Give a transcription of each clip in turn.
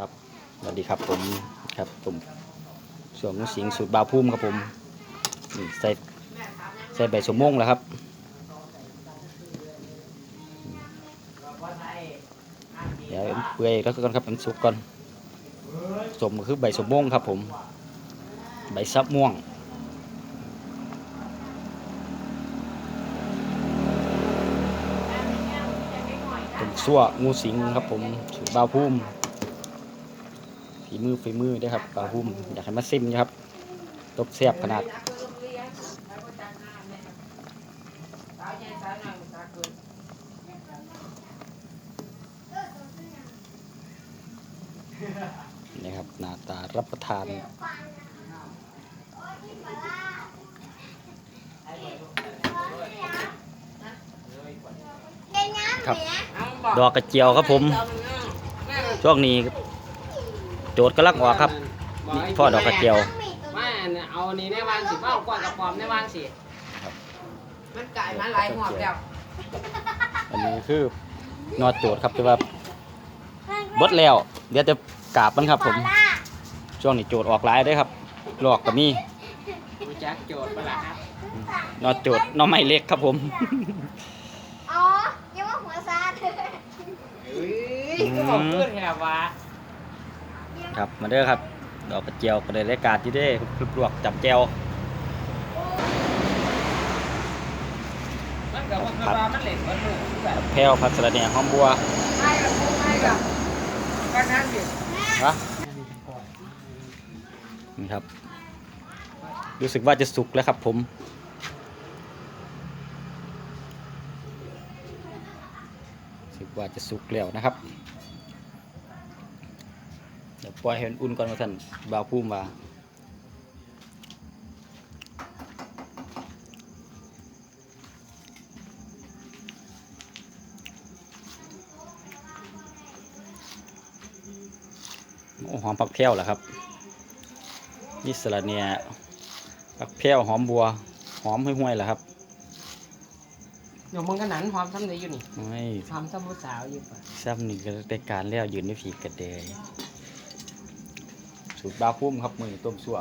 ครับสวัสดีครับผมครับผมส่วนงูสิงสูตรบาวพุ่มครับผมนี่ใส่ใส่ใบสมม่งแล้วครับเดี๋ยวเปื่อยแล้วก่อนครับมันสุกก่อนสมก็คือใบสมม่งครับผม ใบซับม่วงเป็นซั่วงูสิงครับผมสูตรบาวพุ่ม ฝีมือฝีมือเด้ครับบาวพุ่มอยากให้มาซิมนะครับตบแซ่บขนาดนี่ครับหน้าตารับประทานครับ ดอกกระเจียวครับผม ช่วงนี้ โจทย์กำลังออกครับนี่พ่อดอกกระเจียว มาเอานี่ในวางสิเอาก้อนกระป๋อมในวางสิมันกลายมาหลายหอบแล้วอันนี้คือนอดโจทย์ครับแต่ว่าเบดแล้ว เดี๋ยวจะกราบมันครับผม ช่วงนี้โจทย์ออกหลายเด้อครับลอกก็มีกูจักโจทย์ปะล่ะครับนอดโจทย์หน้อไม้เล็กครับผมอ๋อยังว่าหัวซาดเอ้ยก็บอกเพื่อนแค่ว่า ครับมาเด้อครับดอกกระเจียวก็ได้รายการที่ได้ลวกจับแจวมันก็ว่าคือว่ามันเนมันหนูแบบแพรวผัดสระแหน่หอมบัวใช่กับใช่กับก็นั่งอยู่วะนี่ครับ รู้สึกว่าจะสุกแล้วครับผมรู้สึกว่าจะสุกแล้วนะครับ ปล่อยให้มันอุ่นก่อนมาท่านบาวพุ่มมาโอ้หอมผักแพรวเหรอครับนี่สลัดเนี่ยผักแพรวหอมบัว หอมห้วยๆเหรอครับเดี๋ยวมึงก็หนันความทำได้อยู่นี่ไม่ความทำผู้สาวอยู่ปะซ้ำนี่ก็ได้การแล้วยืนในผีกระเดย สูตรบาวพุ่มครับมือต้มสั่ว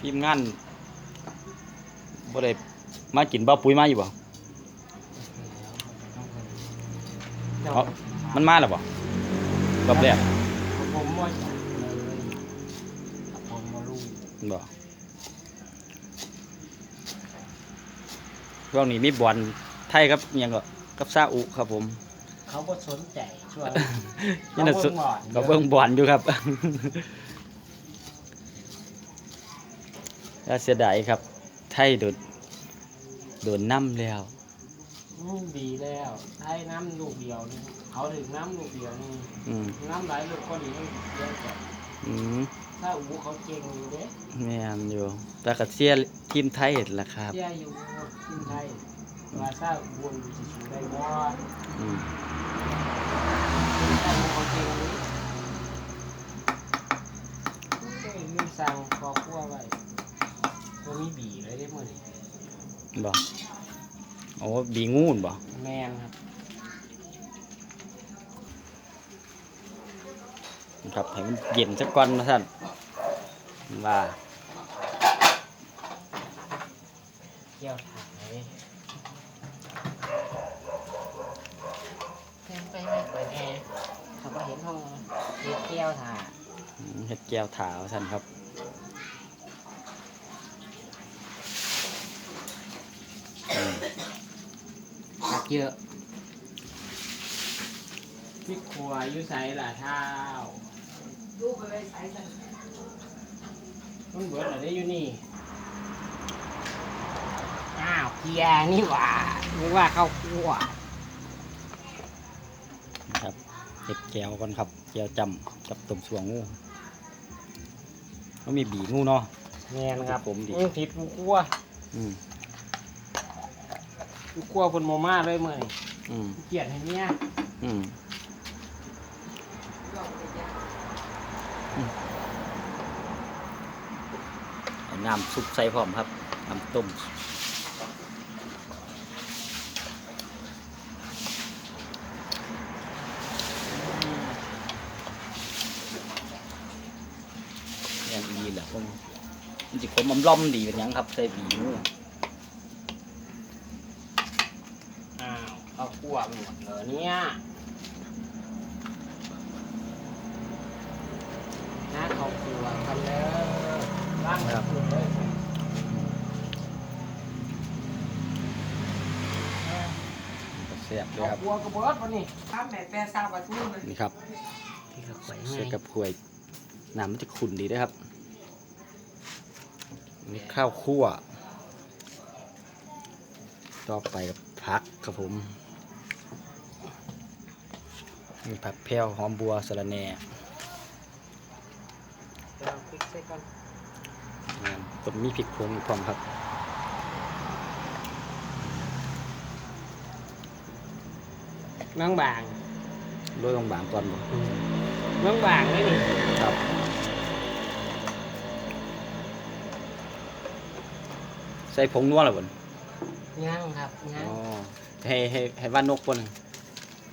ทีมงานบ่ได้มากินบ้าวปุ๋ยมาอยู่บ่เดี๋ยวเอามันมาแล้วบ่รอบแรกผมว่าจัดเลยผมว่ารู้บ่ช่วงนี้มีบอลไทยครับอิหยังก็กับซาอุครับผม เขาก็สนใจช่วงนี่น่ะสุดเขาก็เบิ่เบิ่งงบอลอยู่ครับ น่าเสียดายครับ ไทยโดนโดนน้ำแล้ว อืมดีแล้วได้น้ำลูกเดียวนี่เขาถึงน้ำลูกเดียวนี่อืมน้ำไหลลูกก็ดีมันเยอะกว่าอืมถ้าอูเขาเก่งอยู่เด้แม่นอยู่แต่ก็เสียทีมไทยล่ะครับ เสียอยู่ทีมไทยว่าถ้าวนสิชูได้บ่อืม สั่งคอคั่วไว้บ่มีบีเลยเด้มื้อนี้บ่โอ้บีงูนบ่แมนครับครับให้มันเย็นสักก่อนนะท่านว่าเกี่ยวถ่ายเพิ่นไปไม่เปิดแอร์เขาก็เห็นห้องเฮ็ดเกี่ย วถ่ายอืมเฮ็ดแก้วถาวท่านครับอืมเยอะพี่ครัวอยู่ไสล่ะเท้าดูไปเลยใส่สันมันเบิดอะไรอยู่นี่ อ้าวเกียร์นี่หว่านึกว่าเข้าวคั่ว ครับเฮ็ดแก้วก่อนครับ แก้วจำกับต้มสวงงูมันมีบีงูเนาะ แม่นครับผมดิ อืมผิดกูคั่วอืมกูคั่วบนโมมาเลยเมื่อนี่อืมเกลียดให้เมียอืมเอาน้ำซุปใส่พร้อมครับน้ำต้ม ผมมันจะขมอมล่อมดีเป็นหยังครับใส่บีมืออ้าวข้าวคั่วไปหมดเลยเนี่ยนะข้าวคั่วทำแล้วล้างกับคุณเลยแซ่บเลยข้าวครับคั่วกระเบิดวันนี้ทำแบบแปรซาบะทูเลยนี่ครับที่เราใส่ใส่ให้กับขวยน้ำมันจะขุ่นดีด้วยครับ นี่ข้าวคั่ว ต่อไปกับผักครับผมมีผักแพรวหอมบัวสะระแหน่เราพริกใส่ก่อนอ่าต้นมีพริกพวงอีกพร้อมครับเมืองบางโรยลงบางก่อนบ่เมืองบางเลยนี่ครับ ใส่ผงนัวหรอบ่นย่างครับย่างอ๋อให้ให้ให้ว่านกป่น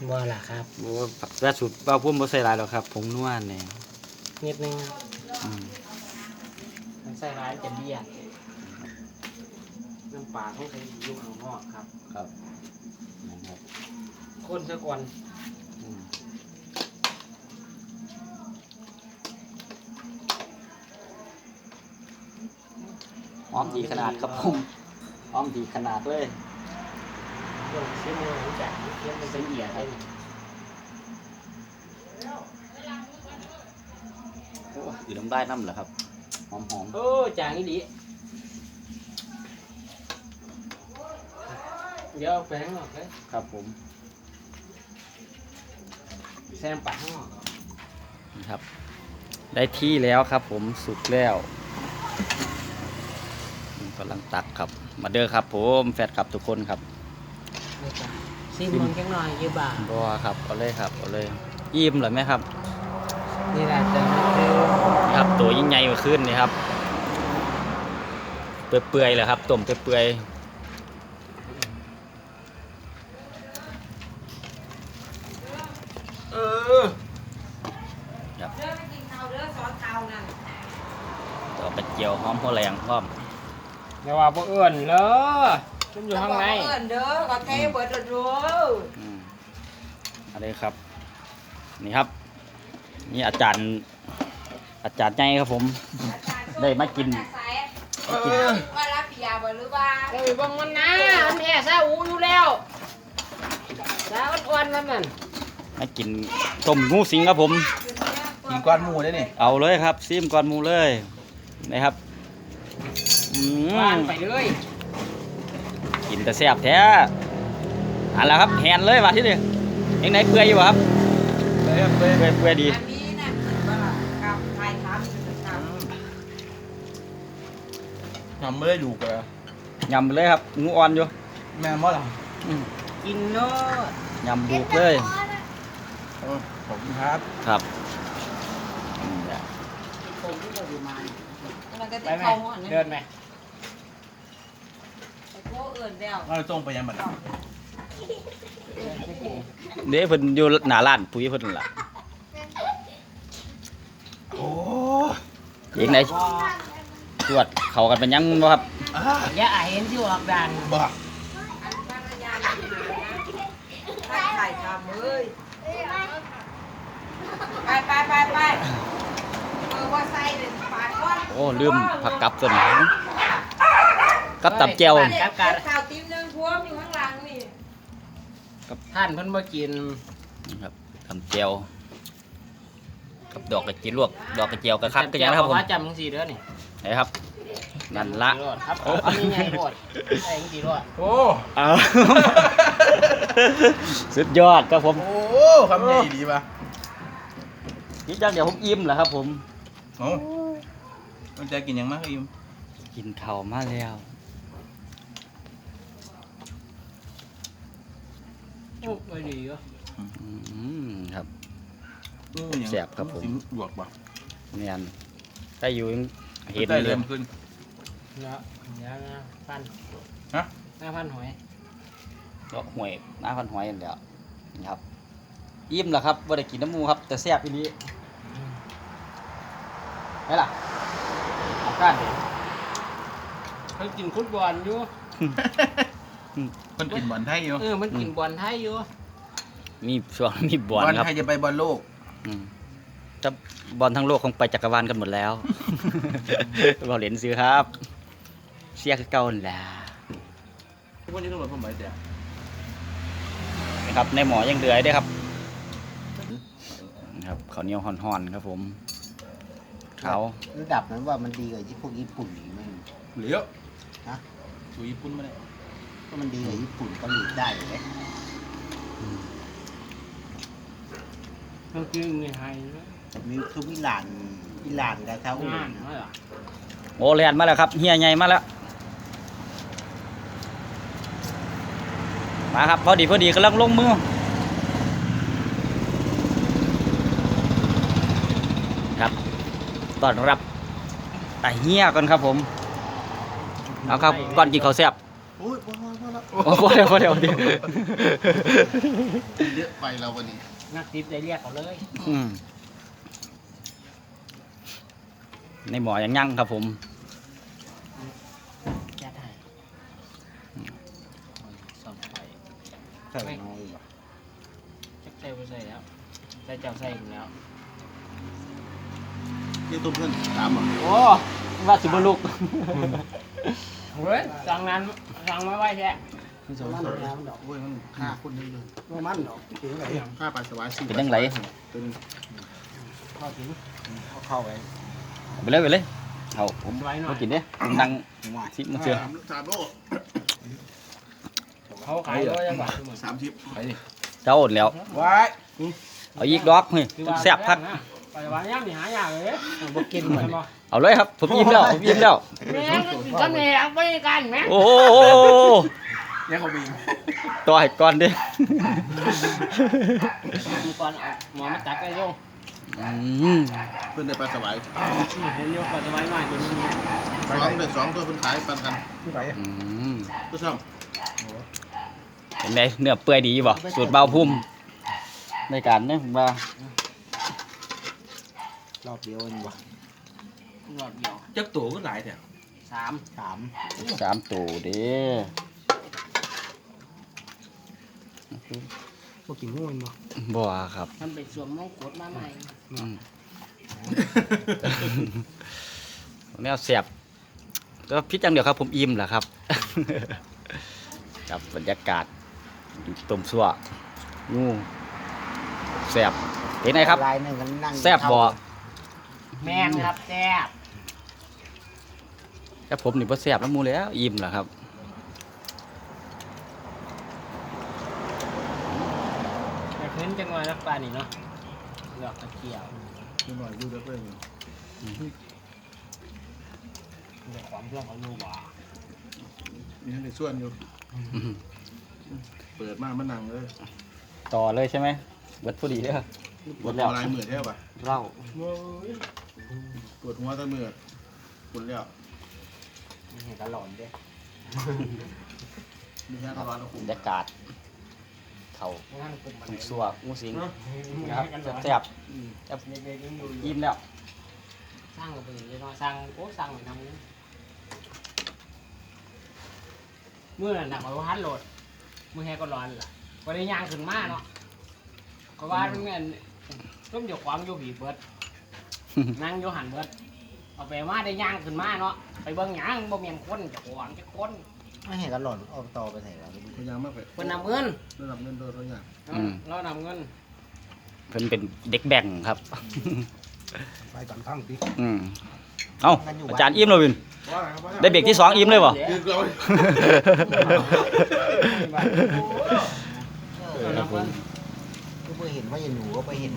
บ่ล่ะครับบ่ว่าผักล่าสุดว่าพุ่มบ่ใส่หลายหรอกครับ ผงนัวนี่นิดนึงอืมมันใส่ร้ายจะเบี้ยน้ำปลาต้องใส่ลูกข้างนอกครับ ครับนะครับคนซะก่อนอืม หอมดีขนาดครับผมหอมดีขนาดเลยลงชิ้นมือรู้จักเทียมมันละเอียดเลยโอ้อยู่น้ำได้น้ำเหรอครับ หอมหอมโอ้จางนี่ดีเดี๋ยวเอาไปข้างนอกเลยครับผมแซมปากข้างนอกนี่ครับ ได้ที่แล้วครับผมสุกแล้ว กำลังตักครับ มาเด้อครับผมแฟดครับทุกคนครับนี่จ้ะซิมมันแค่หน่อยยี่บาทบัวครับเอาเลยครับเอาเลยอิ่มเหรอไหมครับ นี่แหละจะมาคือนี่ครับตัวยิ่งใหญ่กว่าขึ้นนี่ครับ เปื่อยๆเลยครับต้มเปื่อยเออเด้อไปกินข้าวเด้อซอสข้าวนั่นๆต่อกระเจียวหอมหัวแรงพร้อม อย่าว่าบ่เอื้อนเลยฉันอยู่ข้างในเอิ้นเด้อก็เทเบิดแล้วเด้ออืมเอะไรครับ นี่ครับ นี่อาจารย์ อาจารย์ใหญ่ครับผม ได้มากินเออว่ารับปิยาบ่หรือว่าเอ้ยบังมันนะมันแห่ซาอูอยู่แล้วซาอ้วนๆมันนั่นมากินต้มงูสิงครับผม กินก้อนหมูได้นี่เอาเลยครับซิมก่อนหมูเลยนะครับ อืวานมไปเลยกินแต่แซ่บแท้เอันแล้วครับแหนเลยมาที่นี่ยังไหนเปื่อยอยู่บ่ครับเฮ้ยเฮ้ยเปื่อยเปื่อยดี อันนี้น่ะกินบ่ล่ะกับไทยทำอยู่ครับทำไม่ได้ดูกันแล้วยำไปเลยครับงูอ่อนอยู่แม่มอหรออืมกินเนาะยำบุกเลย เออขอบคุณครับ ครับอืมเนี่ยผมที่เราอยู่มามันก็ไปติดไหมเข้าหม้อนี่เดินไหม ไอ้พวกเอิ้นแล้วเราตรงไปยังบัดนั้นเดี๋ยวเพิ่นอยู่หน้าร้านปุ๋ยเพิ่นนั่นล่ะโอ้ยังไหนตรวจเข้ากันเป็นยังบ่ครับอ่าอย่าอาเห็นที่ออกดังบ้าอันภรรยาอยู่ไหนนะไทยทำเอ้ยไปไปไปไปเออว่าใส่เด่นปาดก่อน โอ้ลืมผักกับตัวนี้ กับตับแจ่วเด็กข่าวติ้มหนึงพวมอยู่ข้างหลังนี่ท่านเพิ่นมากินนี่ครับทำแจ่วกับดอกกระเจียวลวก ดอกกระเจียวกระคักก็ยังนะครับผมว่าจำจังสี่เด้อนี่ไหนครับ นั่นละสี่รอดครับเอาอันนี้ไงรอดไอ้จังสี่รอดโอ้เอาสุดยอดครับผมโอ้คำใหญ่ดีป่ะนี่จังเดี๋ยวผมอิ่มแล้วครับผม โอ้มันจะกินยังมากอิมกินข้าวมาแล้ว โอ้ไม่ดีอะอืมครับอืมยังแซ่บครับผมสิหลวกป่ะเนียนได้อยู่ยังเห็นได้เลเริ่ยมขึ้น เนาะเดี๋ยวนะพันฮะ หน้าพันหอยดอกหวยหน้าพันหอยนั่นแหล้วนี่ครับอิ่มแล้วครับว่าได้กินน้ำหมูครับ แต่แซ่บอีนี้ไงล่ะก้านเขากินฟุตบอลอยู่ คนกินบอลไทยอยู่เออมันกินบอลไทยอยู่มีช่วงมีบบออลลครับไทยจะไปบอลโลกอืมถ้าบอลทั้งโลกคงไปจักรวาลกันหมดแล้วบอลเหรียญซื้อครับเชียร์คือเก่านั่นแหละทุกวันนี้ต้องรถผมไปแต่นะครับในหมอยังเดือยด้วยครับนะครับข้าวเหนียวห่อนๆครับผมเขาระดับนั้นว่ามันดีกว่าที่พวกญี่ปุ่นหรือไม่เหลียวฮะสู่ญี่ปุ่นมาเลย ก็มันดีกว่าญี่ปุ่นเกาหลีได้เลยมันกินในไทยนะมีคืออิหร่านอิหร่านกับซาอุงานไม่หรอโอแลนมาแล้วครับเฮียใหญ่มาแล้ว มาครับพอดีพอดีกำลังลงมือครับต้อนรับตาเฮียก่อนครับผมเอาครับก่อนกินข้าวแซ่บ โอ้ยพอพอพอแล้วโอ้พอเดี๋ยวพอเดี๋ยวเดี๋ยวเยอะไปเราวันนี้นักติดได้เรียกเขาเลยอืมในหมอยังยั่งครับผมแค่ไทยสองไปใส่น้อยจักใส่ไปใส่แล้วใส่เจ้าใส่อยู่แล้วนี่ตุ้มเพื่อนตามอะโอ้ว่าสิบลุกเฮ้ยสั่งนั้น สั่งมาไว้แท้มันน้ำดอกโอ้ยมันฆ่าคนนึงเลยมันดอกถึงไหนฆ่าปลาสวายสี่เป็นจังไรตัวนึงเข้าถึงเขาเข้าไปไปเลยไปเลยเอาผมไว้หน่อยมากินเด้ผมนั่งว่าชิมมาเชื่อสามสามโลเขาขายร้อยจังหวัดทุกมื้อสามชิปไปดิเจ้าอดแล้วไว้เอาอีกดอกเฮ้ยแซ่บพักไปวันนี้มีหายากเลยบ่กินเหมือน เอาเลยครับ ผมยิ้มแล้วผมยิ้มแล้ว แม่ก็กินกันแม่ไปกันแม่โอ้โหเนี่ยเขาบีมต่อให้ก่อนดิมีก่อนเอาหมอมาตักไปโยงอืมเพื่อนได้ปลาสวายเห็นโยกก่อนจะไว้หน่อยตัวนี้สองเด็กสองตัวเพิ่นขายปันกันอืมตัวช่องเห็นไหมเนื้อเปื่อยดีบ่สูตรเบาพุ่มในการเนี่ยผมว่า รอบเดียวเองวะ รอบเดียวจักตัวก็หลายแต่สามสามสามตัวเด้บ่กินงูมันบ่บ่ครับ มันเป็นสวมมงกุฎมาใหม่อืมแนวเสียบก็พิษอย่างเดียวครับ ผมอิ่มแหละครับครับบรรยากาศต้มซั่วงูแซ่บเป็นไงครับลายหนึงกันนั่งแซ่บบ่แม่นครับแซ่บ ถ้าผมนี่บ่แซ่บแล้วหมูแล้วอิ่มแหละครับแต่ขึ้นจังหวะนักปลานี่เนาะเลือกตะเกียบดูหน่อยดูเด็กเลยเลือกความเพื่อนเขาอยู่บ่มีทั้งในส่วนอยู่อื้อหือเปิดมามันนั่งเลยต่อเลยใช่ไหมเบิดพอดีเด้อ ปวดหัวลายมือแท้ป่ะเหล่า ปวดหัวตั้งมือคุณแล้ว เห็นตลอดเด้มีแค่ตลอดนะบคุรณรยากาศเขานั่งเป็นมันต้มซั่วงูสิงเนาะนะครับแซ่บๆครับเด็กๆยังอยู่อิ่มแล้วสร้างกันไปเลยเนาะสร้างโอ้สร้างไปนำนึงเมื่อนั้นหนักกว่าพันโหลดมือแฮก็ร้อนล่ะก็ได้ย่างขึ้นมาเนาะก็ว่ามันแม่นต้มเดี๋ยวความอยู่ผีเบิดนั่งอยู่หันเบิด เอาไปมาได้ย่างขึ้นมาเนาะไปเบิ่งหยังบ่แม่นคนจะหวงจะคนไม่เห็นกันหล่นเอาต่อไปใส่แล้วพยายามมากไปเพิ่นนำเงินระดับเงินโดยตัวอย่างเรานำเงินเพิ่นเป็นเด็กแบ่งครับ ไปก่อนทั้งปีอืมเอ้าอาจารย์อิ่มแล้ววิน ว่าอะไรครับว่าได้เบรกที่สองอิ่มเลยบ่คือเราเรานำเงินก็ไปเห็นว่าอย่าหนูก็ไปเห็น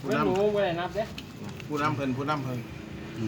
ผู้เงินนหนูบ่ได้นับเด้ำผู้นำเพิ่นผู้นำเพิ่น อื